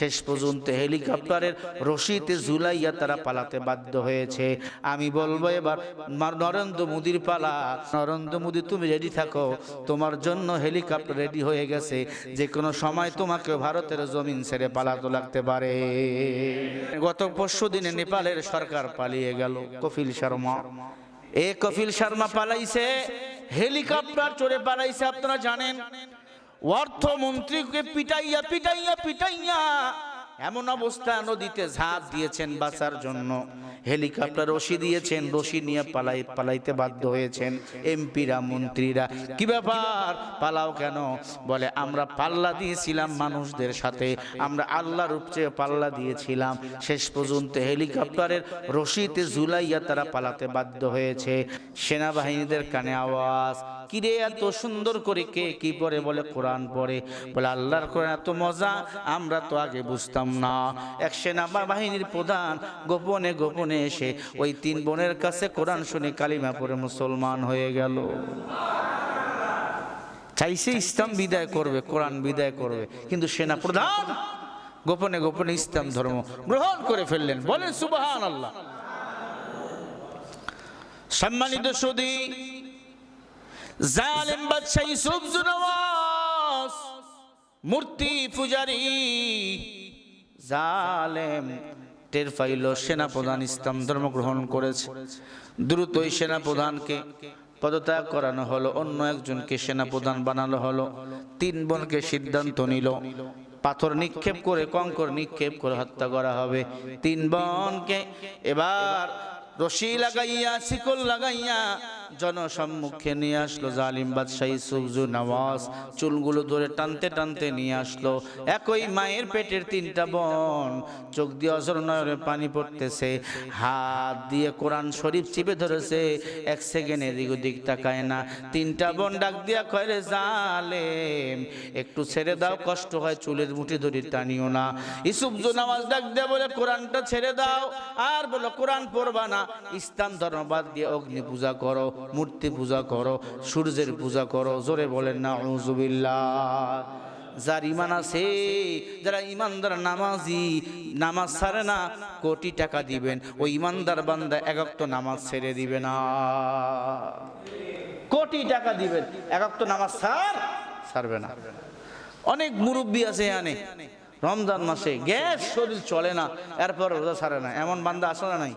শেষ পর্যন্ত হেলিকপ্টারের রশিতে ঝুলাইয়া তারা পালাতে বাধ্য হয়েছে। আমি বলব এবার নরেন্দ্র মোদীর পালা। নরেন্দ্র মোদী, তুমি রেডি থাকো। তোমার জন্য হেলিকপ্টার রেডি হয়ে গেছে। যে কোনো সময় তোমাকে ভারতের জমিন ছেড়ে পালাতে লাগতে পারে। গত পরশু দিনে নেপালের সরকার পালিয়ে গেল, কপিল শর্মা। এ কপিল শর্মা পালাইছে, হেলিকপ্টার চড়ে পালাইছে, আপনারা জানেন। অর্থমন্ত্রীকে পিটাইয়া পিটাইয়া পিটাইয়া এমন অবস্থা নদীতে ঝাঁপ দিয়েছেন বাঁচার জন্য। হেলিকপ্টার রশি দিয়েছেন, রশি নিয়ে পালাই পালাইতে বাধ্য হয়েছেন এমপিরা, মন্ত্রীরা। কি ব্যাপার? পালাও কেন? বলে, আমরা পাল্লা দিয়েছিলাম মানুষদের সাথে। আমরা আল্লাহর উপচে পাল্লা দিয়েছিলাম। শেষ পর্যন্ত হেলিকপ্টারের রশিতে ঝুলাইয়া তারা পালাতে বাধ্য হয়েছে। সেনাবাহিনীদের কানে আওয়াজ, কিরে, এত সুন্দর করে কে কি পরে বলে কোরআন পড়ে? বলে, আল্লাহর কোরআন, এত মজা, আমরা তো আগে বুঝতাম না। এক সেনা বাহিনীর প্রধান গোপনে গোপনে এসে ওই তিন বোনের কাছে কোরআন শুনে কালিমা পড়ে মুসলমান হয়ে গেল। চাইছে ইসলাম বিদায় করবে, কোরআন বিদায় করবে, কিন্তু সেনা প্রধান গোপনে গোপনে ইসলাম ধর্ম গ্রহণ করে ফেললেন। বলেন সুবাহান আল্লাহ সম্মানিত সুদী জালেম বাদশাহ ইউসুফ জুনওয়াস মূর্তি পূজারি জালেম, টের পাইল সেনাপ্রধান ইসলাম ধর্ম গ্রহণ করেছে। দ্রুত ওই সেনাপ্রধানকে পদত্যাগ করানো হলো, অন্য একজনকে সেনাপ্রধান বানানো হলো, তিন বোনকে সিদ্ধান্ত নিল, পাথর নিক্ষেপ করে, কঙ্কর নিক্ষেপ করে হত্যা করা হবে। তিন বোনকে এবার রশি লাগাইয়া, শিকল লাগাইয়া জনসম্মুখে নিয়ে আসলো জালিম বাদশাহী সুবজু নওয়াজ। চুলগুলো ধরে টানতে টানতে নিয়ে আসলো। একই মায়ের পেটের তিনটা বোন। চোখ দিয়ে অজর নয়নে পানি পড়তেছে। হাত দিয়ে কোরআন শরীফ চিপে ধরেছে। এক সেকেন্ড এদিক ওদিক তাকায় না। তিনটা বোন ডাক দিয়া কয় জালেম, একটু ছেড়ে দাও, কষ্ট হয় চুলের মুঠি ধরি টানিও না। ইসুবজু নামাজ ডাক দিয়ে বলে, কোরআনটা ছেড়ে দাও। আর বলো কোরআন পড়বা না। ইসলাম ধর্মবাদ দিয়ে অগ্নি পূজা করো। মূর্তি পূজা করো, সূর্যের পূজা করো, জোরে বলেন না উজুবিল্লাহ যার ইমান আছে, যারা ইমানদার নামাজি, নামাজ ছাড়ে না, কোটি টাকা দিবেন। ওই ইমানদার বান্দা একক নামাজ ছেড়ে দিবে না। কোটি টাকা দিবেন একক নামাজ ছাড়, ছাড়বে না। অনেক মুরব্বী আছে এখানে। রমজান মাসে গ্যাস শরীর চলে না, এরপর রোজা ছাড়ে না। এমন বান্দা আসে না নাই?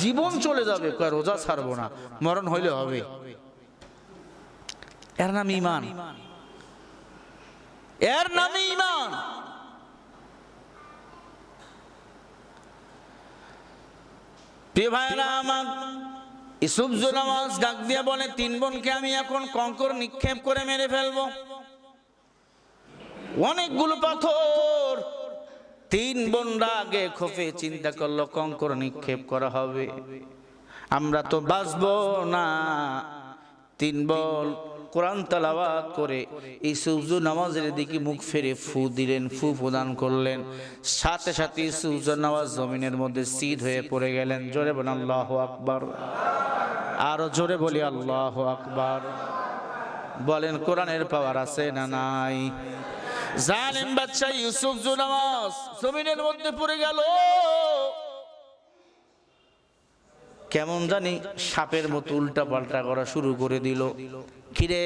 জীবন চলে যাবে রোজা ছাড়বো না, মরণ হইলে হবে। এর নাম ইমান এর নামে ইমান বলে, তিন বোনকে আমি এখন কঙ্কর নিক্ষেপ করে মেরে ফেলব। অনেকগুলো পাথর তিন বোনরা আগে খোফে চিন্তা করল, কঙ্কর নিক্ষেপ করা হবে। আমরা তো বাঁচবো না। তিন বল কোরআন তালাওয়াত করে এই সূর্য নামাজের দিকে মুখ ফেরে ফু দিলেন, ফু প্রদান করলেন। সাথে সাথে সূর্য নামাজ জমিনের মধ্যে সিদ হয়ে পড়ে গেলেন। জোরে বলেন, আল্লাহ আকবার। আরও জোরে বলি, আল্লাহ আকবার। বলেন, কোরআনের পাওয়ার আছে না নাই? জালেম বাচ্চা ইউসুফ জুনামাজ জমিনের মধ্যে পড়ে গেল। কেমন জানি সাপের মতো উল্টা পাল্টা করা শুরু করে দিল। কিরে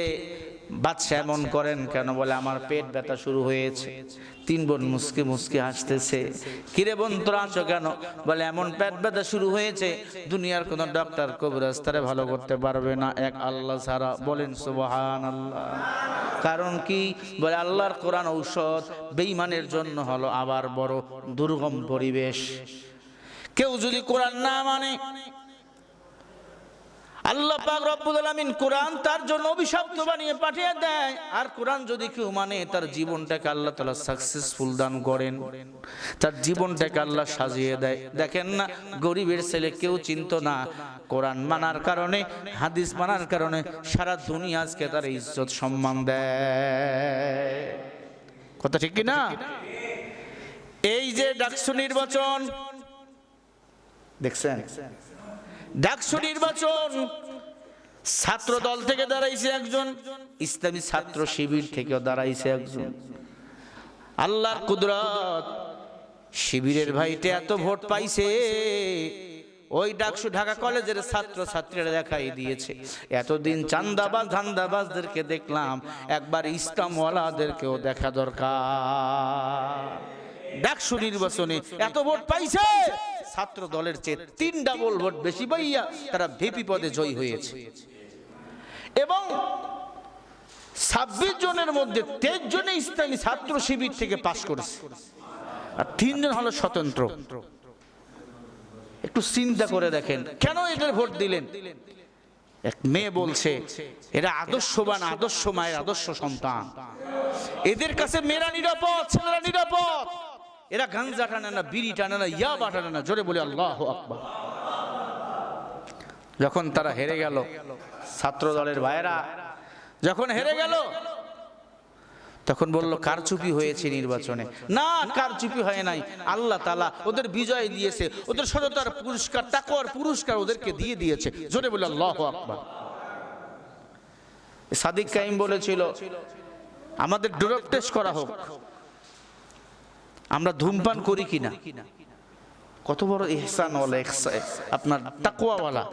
বাচ্চা এমন করেন কেন বলে আমার পেট ব্যথা শুরু হয়েছে। তিন বোন মুসকে মুসকে হাসতেছে। কিরে বোন তোর আছো কেন? বলে এমন পেট ব্যথা শুরু হয়েছে দুনিয়ার কোনো ডক্টর কবিরাজ তারে ভালো করতে পারবে না। এক আল্লাহ ছাড়া বলেন সুবহান আল্লাহ কারণ কি? বলে আল্লাহর কোরআন ঔষধ বেঈমানের জন্য হলো আবার বড় দুর্গম পরিবেশ। কেউ যদি কোরআন না মানে আল্লাহ পাক রব্বুল আলামিন কোরআন তার জন্য অভিশপ্ত বানিয়ে পাঠিয়ে দেয়। আর কোরআন যদি কেউ মানে তার জীবনটাকে আল্লাহ তাআলা সাকসেসফুল দান করেন। তার জীবনটাকে আল্লাহ সাজিয়ে দেয়। দেখেন না, গরিবের ছেলে কেউ চিন্ত না কোরআন মানার কারণে, হাদিস মানার কারণে, সারা দুনিয়া আজকে তার ইজ্জত সম্মান দেয়। কথা ঠিক কি না এই যে ডাকসু নির্বাচন, দেখছেন? ডাকসু নির্বাচন। ছাত্র দল থেকে দাঁড়াইছে একজন, ইসলামী ছাত্র শিবির থেকেও দাঁড়াইছে একজন। আল্লাহ কুদরত, শিবিরের ভাইতে এত ভোট পাইছে, ওই ডাকসু ঢাকা কলেজের ছাত্র ছাত্রীরা দেখাই দিয়েছে। এতদিন চান্দাবাজ, ধান্দাবাজদেরকে দেখলাম, একবার ইসলামওয়ালাদেরকেও দেখা দরকার। ডাকসু নির্বাচনে এত ভোট পাইছে! ছাত্র দলের চেয়ে তিন ডাবল ভোট বেশি পাইয়া তারা ভিপি পদে জয়ী হয়েছে। এবং ছাব্বিশ জনের মধ্যে তেইশ জনে ইসলামী ছাত্র শিবির থেকে পাশ করেছে। আর তিনজন হলো স্বতন্ত্র। একটু চিন্তা করে দেখেন, কেন এদের ভোট দিলেন? এক মেয়ে বলছে, এরা আদর্শবান, আদর্শ মায়ের আদর্শ সন্তান। এদের কাছে মেয়েরা নিরাপদ, ছেলেরা নিরাপদ। এরা গাঞ্জা টানে না, বিড়ি টানে না, ইয়াবা টানে না। জোরে বলে, আল্লাহ আকবার। যখন তারা হেরে গেল ছাত্র দলের ভাইয়েরা যখন হেরে গেল, তখন বলল, কারচুপি হয়েছে নির্বাচনে। না, কারচুপি হয় নাই। আল্লাহ তালা ওদের বিজয় দিয়েছে, ওদের সততার পুরস্কার, তাকওয়ার পুরস্কার ওদেরকে দিয়ে দিয়েছে। জোরে বলে, আল্লাহ আকবার। সাদিক কাইম বলেছিল, আমাদের ড্রপ টেস্ট করা হোক। আমরা ধূমপান করি কিনা? কত বড় ইহসান আপনার তাকুয়াওয়ালা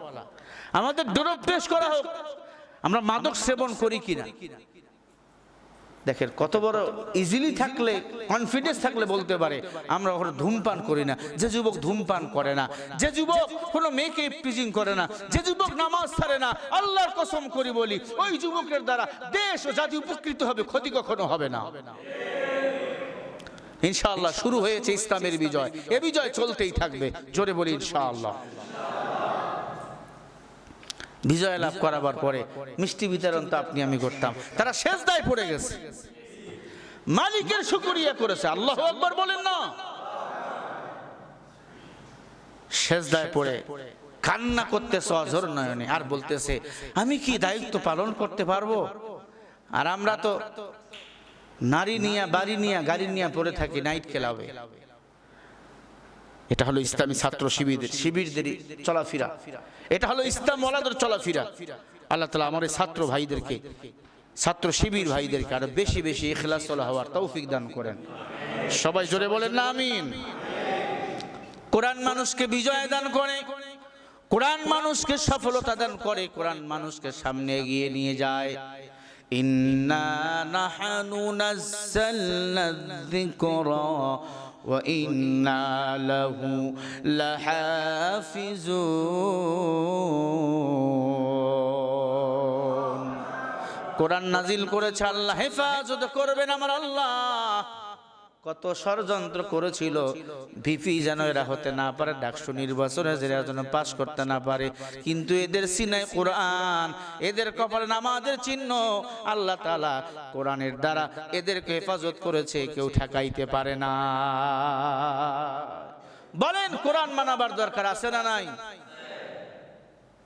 আমাদের ড্রপ টেস্ট করা হোক, আমরা মাদক সেবন করি কিনা? দেখেন, কত বড় ইজিলি থাকলে কনফিডেন্স থাকলে বলতে পারে, আমরা ওখানে ধূমপান করি না। যে যুবক ধূমপান করে না, যে যুবক কোনো মেয়েকে প্রিজিং করে না, যে যুবক নামাজ ছাড়ে না, আল্লাহর কসম করি বলি, ওই যুবকের দ্বারা দেশ ও জাতি উপকৃত হবে, ক্ষতি কখনো হবে না হবে না। ইনশাআল্লাহ শুরু হয়েছে ইসলামের বিজয়। এ বিজয় চলতেই থাকবে। জোরে বলি ইনশাআল্লাহ। বিজয় লাভ করাবার পরে মিষ্টি বিতরণ তো আপনি আমি করতাম। তারা শেষ দায় পড়ে গেছে। মালিকের শুকরিয়া করেছে। আল্লাহ একবার বলেন না। শেষ দায় পড়ে কান্না করতেছে অঝর নয়নে। আর বলতেছে, আমি কি দায়িত্ব পালন করতে পারব? আর আমরা তো নারী নিয়ে, বাড়ি নিয়ে, গাড়ি নিয়ে পড়ে থাকি নাইট ক্লাবে এটা হলো ইসলামী ছাত্র শিবিরদের শিবিরদেরই চলাফেরা। এটা হলো ইসলাম ওয়ালাদের চলাফেরা। আল্লাহ তালা আমার ছাত্র ভাইদেরকে, ছাত্র শিবির ভাইদেরকে আরও বেশি বেশি ইখলাস হওয়ার তৌফিক দান করেন। সবাই জোরে বলেন না, আমিন। কোরআন মানুষকে বিজয় দান করে, কোরআন মানুষকে সফলতা দান করে, কোরআন মানুষকে সামনে এগিয়ে নিয়ে যায়। ইন্না নাহানু নাযালনা যিকরা وإنا له لحافظون কোরআন নাজিল করেছে আল্লাহ হেফাজত করবেন আমার আল্লাহ কত ষড়যন্ত্র করেছিল। ভিপি যেন এরা হতে না পারে, ডাকসু নির্বাচনে এরা যেন পাশ করতে না পারে। কিন্তু এদের সিনায় কোরআন, এদের কপালে নামাজের চিহ্ন, আল্লাহ তালা কোরআনের দ্বারা এদেরকে হেফাজত করেছে, কেউ ঠেকাইতে পারে না। বলেন, কোরআন মানাবার দরকার আছে না নাই?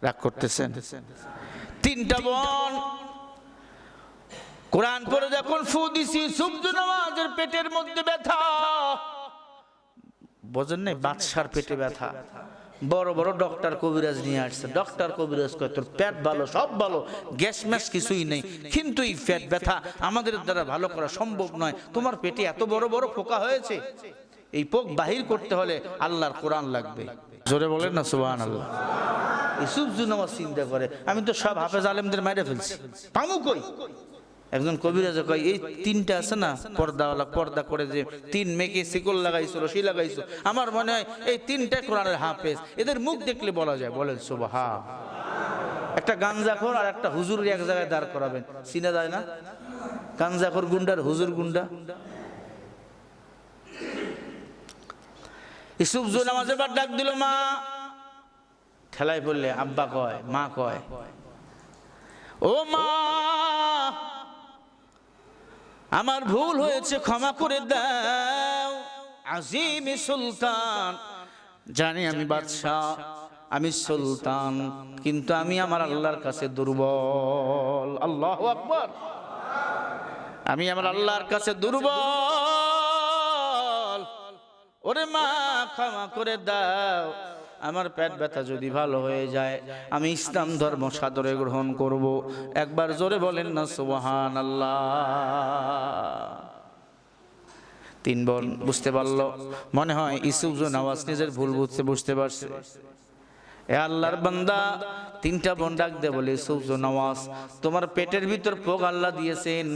রাগ করতেছেন? তিনটা বন কোরআন পরে যখন ফু দিছি সুব্দু নামাজের পেটের মধ্যে ব্যথা। বোঝেন নাই, বাদশার পেটে ব্যথা। বড় বড় ডক্টর কবিরাজ নিয়ে আসছে। ডক্টর কবিরাজ কয়, তোর পেট ভালো, সব ভালো, গ্যাস ম্যাস কিছুই নেই। কিন্তু এই পেট ব্যথা আমাদের দ্বারা ভালো করা সম্ভব নয়। তোমার পেটে এত বড় বড় পোকা হয়েছে। এই পোক বাহির করতে হলে আল্লাহর কোরআন লাগবে। জোরে বলেন না সুবাহ আল্লাহ ইসুফ নামাজ চিন্তা করে। আমি তো সব হাফেজ আলেমদের মেরে ফেলছি। পামু কই? একজন কবিরাজ কয়, এই তিনটা আছে না? পর্দাওয়ালা, পর্দা করে যে তিন মেয়েকে শিকল লাগাইছো, রশি লাগাইছো। আমার মনে হয় এই তিনটা কোরআনের হাফেজ। এদের মুখ দেখলে বলা যায়, বলেন সুবহা একটা গাঞ্জাখোর আর একটা হুজুর এক জায়গায় দাঁড় করাবেন। চিনা যায় না? গাঞ্জাখোর গুন্ডার হুজুর গুন্ডা? ইসুফ জো নামাজে বার ডাক দিল, মা। ঠেলায় পড়লে আব্বা কয়, মা কয়। ও মা। আমার ভুল হয়েছে, ক্ষমা করে দাও। আজিম সুলতান। জানি আমি বাদশাহ, আমি সুলতান, কিন্তু আমি আমার আল্লাহর কাছে দুর্বল। আল্লাহ আকবর। আমি আমার আল্লাহর কাছে দুর্বল। ওরে মা, ক্ষমা করে দাও। আমার পেট ব্যথা যদি ভালো হয়ে যায়, আমি ইসলাম ধর্ম সাদরে গ্রহণ করব। একবার জোরে বলেন না সুবহান আল্লাহ তিন বোন বুঝতে পারল, মনে হয় ইসুফ আওয়াজ নিজের ভুল বুঝতে বুঝতে পারছে। এ আল্লাহর বান্দা, তিনটা বোন ডাক দে বলে ইসুফ নওয়াজ, তোমার পেটের ভিতর পোক আল্লাহ দিয়েছেন।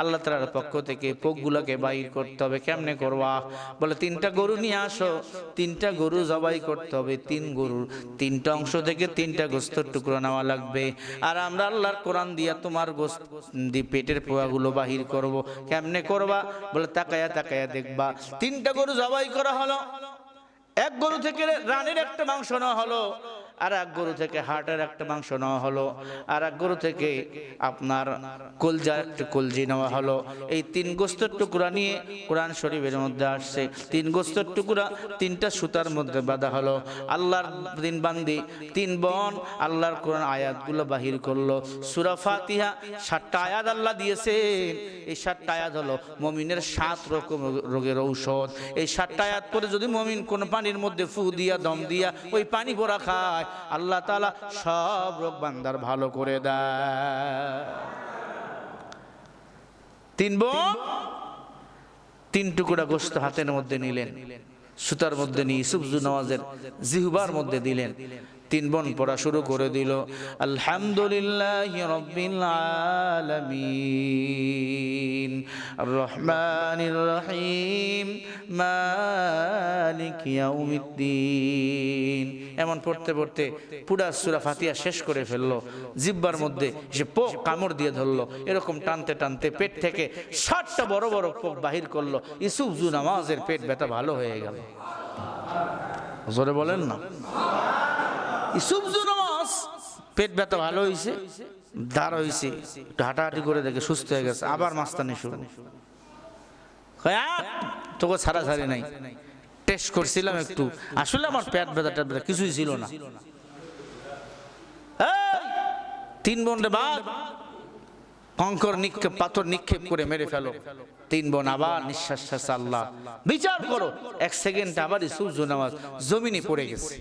আল্লাহ তালার পক্ষ থেকে পোকগুলোকে বাইর করতে হবে, কেমনে করবা? বলে, তিনটা গরু নিয়ে আসো, তিনটা গরু জবাই করতে হবে, তিন গরুর তিনটা অংশ থেকে তিনটা গোস্তর টুকরো নেওয়া লাগবে। আর আমরা আল্লাহর কোরআন দিয়া তোমার গোস্ত পেটের পোয়াগুলো বাহির করব, কেমনে করবা? বলে, তাকায়া তাকায়া দেখবা, তিনটা গরু জবাই করা হলো। এক গরু থেকে রানের একটা মাংস নেওয়া হলো। আর এক গরু থেকে হার্টের একটা মাংস নেওয়া হলো আর এক গরু থেকে আপনার কলজার একটা কলজি নেওয়া হলো। এই তিন গোস্তর টুকরা নিয়ে কোরআন শরীফের মধ্যে আসছে। তিন গোস্তর টুকরা তিনটা সুতার মধ্যে বাঁধা হলো। আল্লাহর দিন বান্দি তিন বোন আল্লাহর কোরআন আয়াতগুলো বাহির করল। সুরা ফাতিহা সাতটা আয়াত আল্লাহ দিয়েছেন এই সাতটা আয়াত হলো মমিনের সাত রকম রোগের ঔষধ। এই সাতটা আয়াত করে যদি মমিন কোন পানির মধ্যে ফু দিয়া, দম দিয়া ওই পানি ভরা খায় আল্লাহ তালা সব রোগ বান্দার ভালো করে দেয়। তিন বোন? তিন টুকরা গোস্ত হাতের মধ্যে নিলেন সুতার মধ্যে নিয়ে ইসুফজু নওয়াজের জিহুবার মধ্যে দিলেন। তিন বোন পড়া শুরু করে দিল। আলহামদুলিল্লাহ রব্বিল আলামিন। রহমানির রহিম। মালিক ইয়াউমিদ্দিন। এমন পড়তে পড়তে পুরা সূরা ফাতিহা শেষ করে ফেলল। জিব্বার মধ্যে সে পোক কামড় দিয়ে ধরলো। এরকম টানতে টানতে পেট থেকে ষাটটা বড় বড় পোক বাহির করল। ইসুফ জু নামাজের পেট ব্যথা ভালো হয়ে গেল। জোরে বলেন না। ইসুফ জু নামাজ, পেট ব্যথা ভালো হয়েছে দাঁড় হয়েছে একটু হাঁটাহাঁটি করে দেখে সুস্থ হয়ে গেছে, আবার মাস্তানি শুরু। তোকে ছাড়া ছাড়ি নাই। টেস্ট করছিলাম একটু। আসলে আমার পেট ব্যথা ট্যাট ব্যথা, কিছুই ছিল না। তিন বোন বাদ কঙ্কর নিক্ষেপ, পাথর নিক্ষেপ করে মেরে ফেলো। তিন বোন আবার নিঃশ্বাস আল্লাহ। বিচার করো, এক সেকেন্ড আবার সূর্য নামাজ, জমিনে পড়ে গেছে।